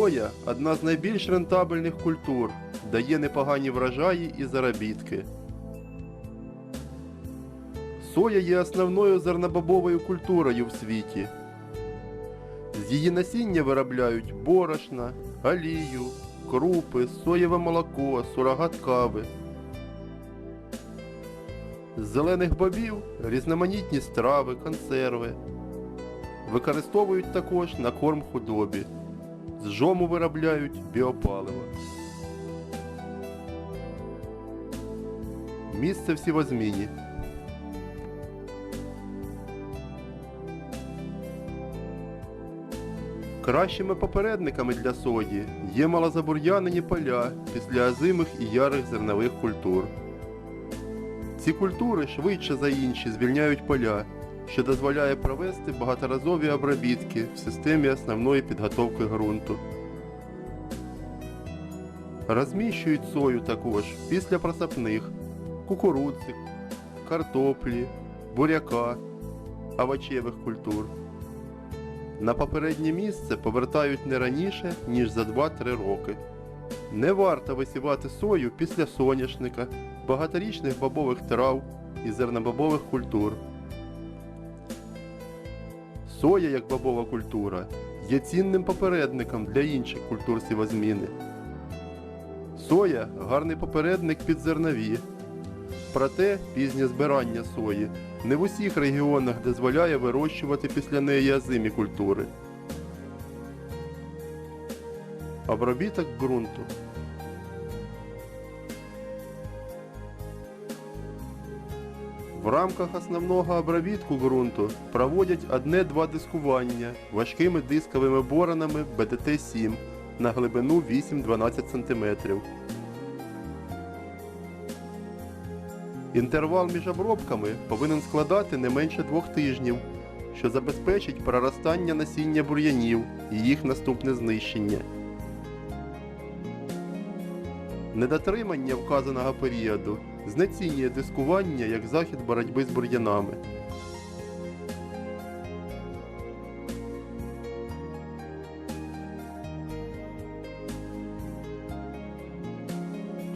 Соя одна з найбільш рентабельних культур, дає непогані врожаї і заробітки. Соя є основною зернобобовою культурою в світі. З її насіння виробляють борошна, олію, крупи, соєве молоко, сурогат кави. З зелених бобів різноманітні страви, консерви. Використовують також на корм худобі. З жому виробляють біопаливо. Місце в сівозміні. Кращими попередниками для сої є малозабур'янені поля після озимих і ярих зернових культур. Ці культури швидше за інші звільняють поля, що дозволяє провести багаторазові обробітки в системі основної підготовки ґрунту. Розміщують сою також після просапних, кукурудзи, картоплі, буряка, овочевих культур. На попереднє місце повертають не раніше, ніж за 2-3 роки. Не варто висівати сою після соняшника, багаторічних бобових трав і зернобобових культур. Соя як бобова культура є цінним попередником для інших культур сівозміни. Соя гарний попередник під зернові. Проте пізнє збирання сої не в усіх регіонах дозволяє вирощувати після неї озимі культури. Обробіток ґрунту. Рамках основного обробітку ґрунту проводять одне-два дискування важкими дисковими боронами БДТ-7 на глибину 8-12 см. Інтервал між обробками повинен складати не менше двох тижнів, що забезпечить проростання насіння бур'янів і їх наступне знищення. Недотримання вказаного періоду знецінює дискування як захід боротьби з бур'янами.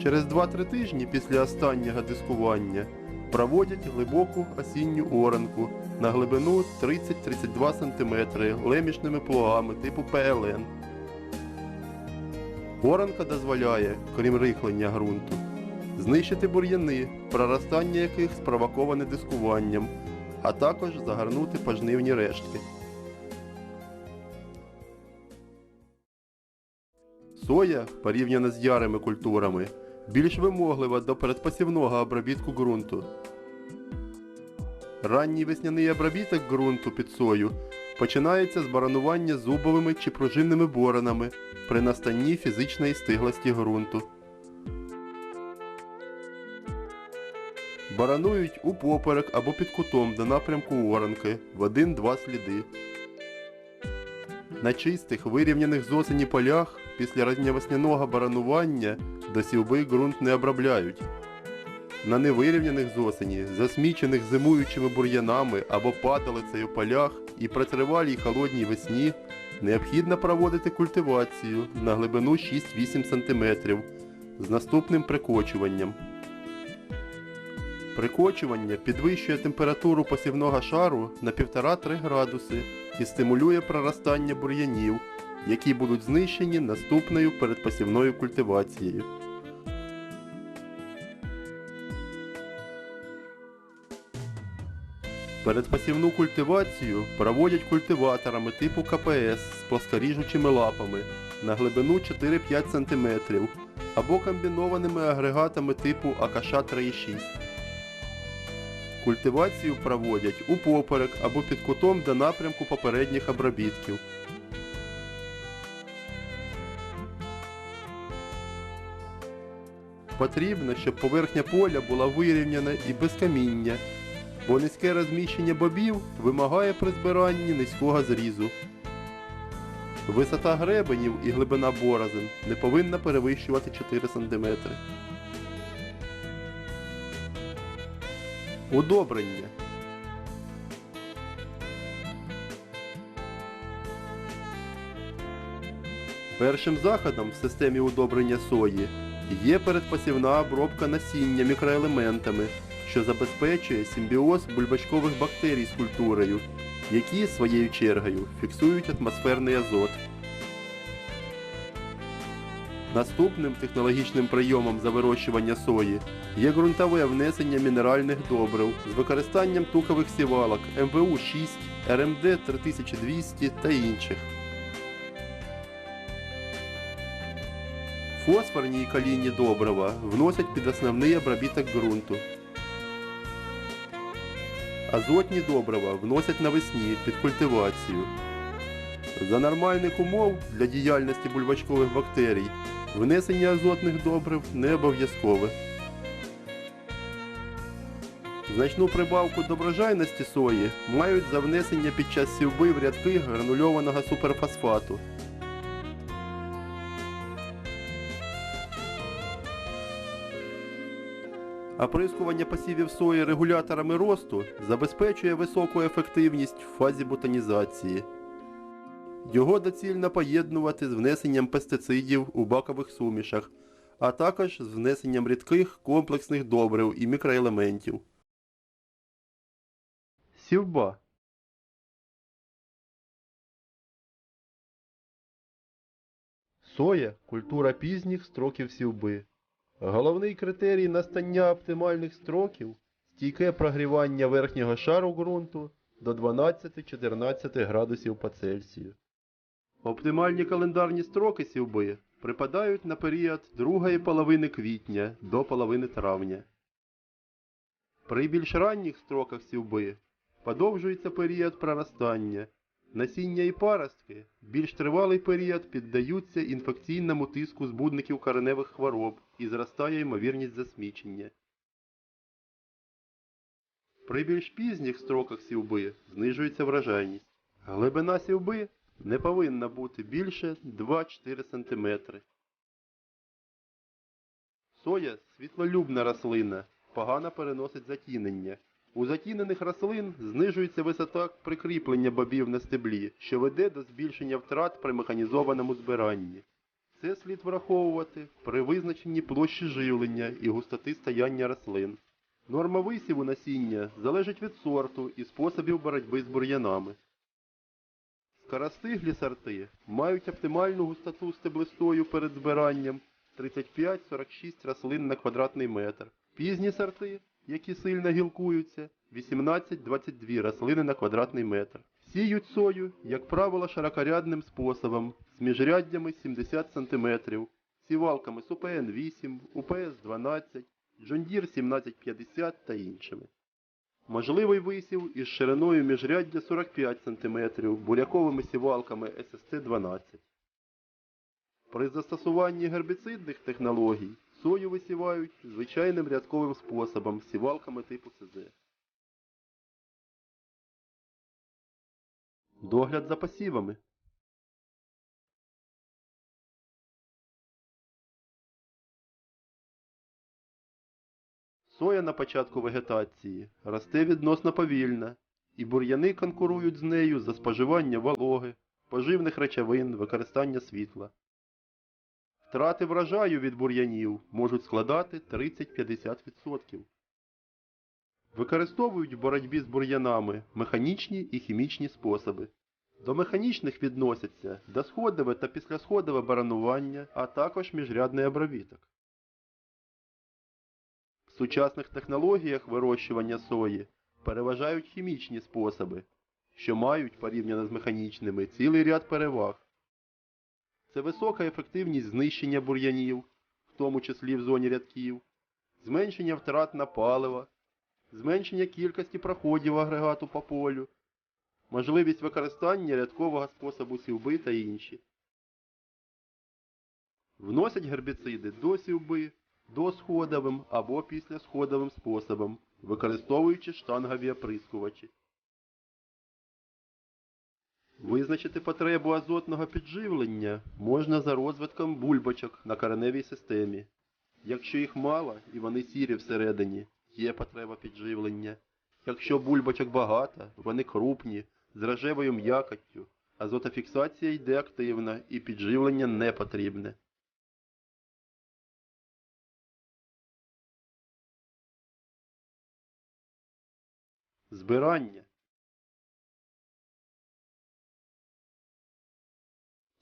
Через 2-3 тижні після останнього дискування проводять глибоку осінню оранку на глибину 30-32 см лемішними плугами типу ПЛН. Оранка дозволяє, крім рихлення ґрунту, знищити бур'яни, проростання яких спровоковане дискуванням, а також загорнути пожнивні рештки. Соя, порівняно з ярими культурами, більш вимоглива до передпосівного обробітку ґрунту. Ранній весняний обробіток ґрунту під сою починається з баранування зубовими чи пружинними боронами при настанні фізичної стиглості ґрунту. Баранують у поперек або під кутом до напрямку оранки в 1-2 сліди. На чистих вирівняних з осені полях після ранньовесняного баранування до сівби ґрунт не обробляють. На невирівняних з осені, засмічених зимуючими бур'янами або падалицею полях і при тривалій холодній весні необхідно проводити культивацію на глибину 6-8 см з наступним прикочуванням. Прикочування підвищує температуру посівного шару на 1,5-3 градуси і стимулює проростання бур'янів, які будуть знищені наступною передпосівною культивацією. Передпосівну культивацію проводять культиваторами типу КПС з плоскоріжучими лапами на глибину 4-5 см або комбінованими агрегатами типу АКШ 3,6. Культивацію проводять у поперек або під кутом до напрямку попередніх обробітків. Потрібно, щоб поверхня поля була вирівняна і без каміння, бо низьке розміщення бобів вимагає при збиранні низького зрізу. Висота гребенів і глибина борозин не повинна перевищувати 4 см. Удобрення. Першим заходом в системі удобрення сої є передпосівна обробка насіння мікроелементами, що забезпечує симбіоз бульбачкових бактерій з культурою, які своєю чергою фіксують атмосферний азот. Наступним технологічним прийомом за вирощування сої є ґрунтове внесення мінеральних добрив з використанням тукових сівалок МВУ-6, РМД 3200 та інших. Фосфорні і калійні добрива вносять під основний обробіток ґрунту. Азотні добрива вносять навесні під культивацію. За нормальних умов для діяльності бульбачкових бактерій внесення азотних добрив не обов'язкове. Значну прибавку до врожайності сої мають за внесення під час сівби в рядки гранульованого суперфосфату. Оприскування посівів сої регуляторами росту забезпечує високу ефективність в фазі бутонізації. Його доцільно поєднувати з внесенням пестицидів у бакових сумішах, а також з внесенням рідких комплексних добрив і мікроелементів. Сівба Соя культура пізніх строків сівби. Головний критерій настання оптимальних строків стійке прогрівання верхнього шару ґрунту до 12-14 градусів по Цельсію. Оптимальні календарні строки сівби припадають на період другої половини квітня до половини травня. При більш ранніх строках сівби подовжується період проростання. Насіння і паростки більш тривалий період піддаються інфекційному тиску збудників кореневих хвороб і зростає ймовірність засмічення. При більш пізніх строках сівби знижується врожайність. Глибина сівби не повинна бути більше 2-4 см. Соя світлолюбна рослина, погано переносить затінення. У затінених рослин знижується висота прикріплення бобів на стеблі, що веде до збільшення втрат при механізованому збиранні. Це слід враховувати при визначенні площі живлення і густоти стояння рослин. Норма висіву насіння залежить від сорту і способів боротьби з бур'янами. Скоростиглі сорти мають оптимальну густоту стеблистою перед збиранням 35-46 рослин на квадратний метр. Пізні сорти, які сильно гілкуються, 18-22 рослини на квадратний метр. Сіють сою, як правило, широкорядним способом з міжряддями 70 см, сівалками з УПН-8, УПС-12, Джондір 1750 та іншими. Можливий висів із шириною міжряддя 45 см буряковими сівалками ССТ-12. При застосуванні гербіцидних технологій сою висівають звичайним рядковим способом сівалками типу СЗ. Догляд за посівами. Соя на початку вегетації росте відносно повільно, і бур'яни конкурують з нею за споживання вологи, поживних речовин, використання світла. Втрати врожаю від бур'янів можуть складати 30-50%. Використовують в боротьбі з бур'янами механічні і хімічні способи. До механічних відносяться досходове та післясходове баранування, а також міжрядний обробіток. В сучасних технологіях вирощування сої переважають хімічні способи, що мають порівняно з механічними цілий ряд переваг. Це висока ефективність знищення бур'янів, в тому числі в зоні рядків, зменшення втрат на паливо, зменшення кількості проходів агрегату по полю, можливість використання рядкового способу сівби та інші. Вносять гербіциди до сівби, досходовим або післясходовим способом, використовуючи штангові оприскувачі. Визначити потребу азотного підживлення можна за розвитком бульбочок на кореневій системі. Якщо їх мало і вони сірі всередині, є потреба підживлення. Якщо бульбочок багато, вони крупні, з рожевою м'якоттю, Азотофіксація йде активна і підживлення не потрібне. Збирання.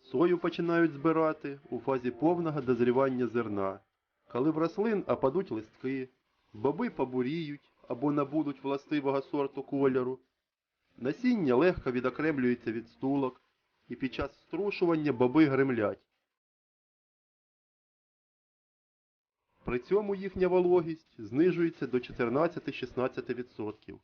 Сою починають збирати у фазі повного дозрівання зерна, коли в рослин опадуть листки, боби побуріють або набудуть властивого сорту кольору. Насіння легко відокремлюється від стулок, і під час струшування боби гремлять. При цьому їхня вологість знижується до 14-16%.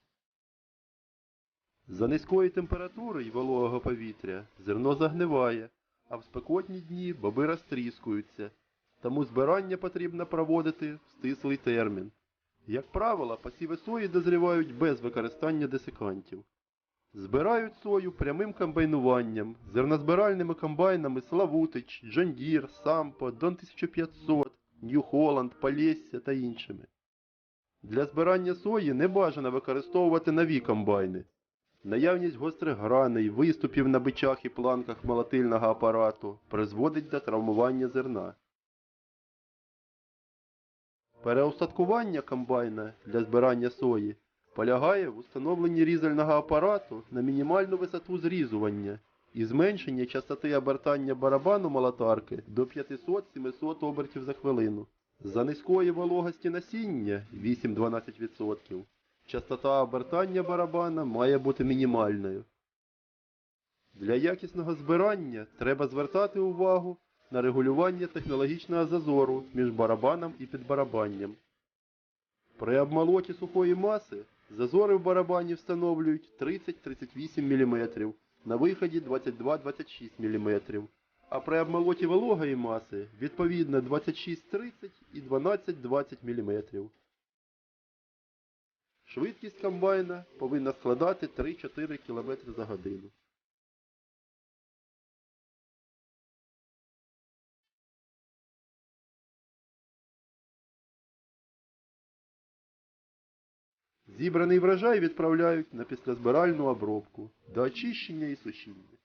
За низької температури і вологого повітря зерно загниває, а в спекотні дні боби розтріскуються, тому збирання потрібно проводити в стислий термін. Як правило, посіви сої дозрівають без використання десикантів. Збирають сою прямим комбайнуванням, зернозбиральними комбайнами Славутич, Джондір, Сампо, Дон 1500, Нью Холланд, Полісся та іншими. Для збирання сої не бажано використовувати нові комбайни. Наявність гострих граней, виступів на бичах і планках молотильного апарату призводить до травмування зерна. Переостаткування комбайна для збирання сої полягає в установленні різального апарату на мінімальну висоту зрізування і зменшенні частоти обертання барабану молотарки до 500-700 обертів за хвилину. За низької вологості насіння 8-12%. Частота обертання барабана має бути мінімальною. Для якісного збирання треба звертати увагу на регулювання технологічного зазору між барабаном і підбарабанням. При обмолоті сухої маси зазори в барабані встановлюють 30-38 мм, на виході 22-26 мм, а при обмолоті вологої маси відповідно 26-30 і 12-20 мм. Швидкість комбайна повинна складати 3-4 км за годину. Зібраний врожай відправляють на післязбиральну обробку до очищення і сушіння.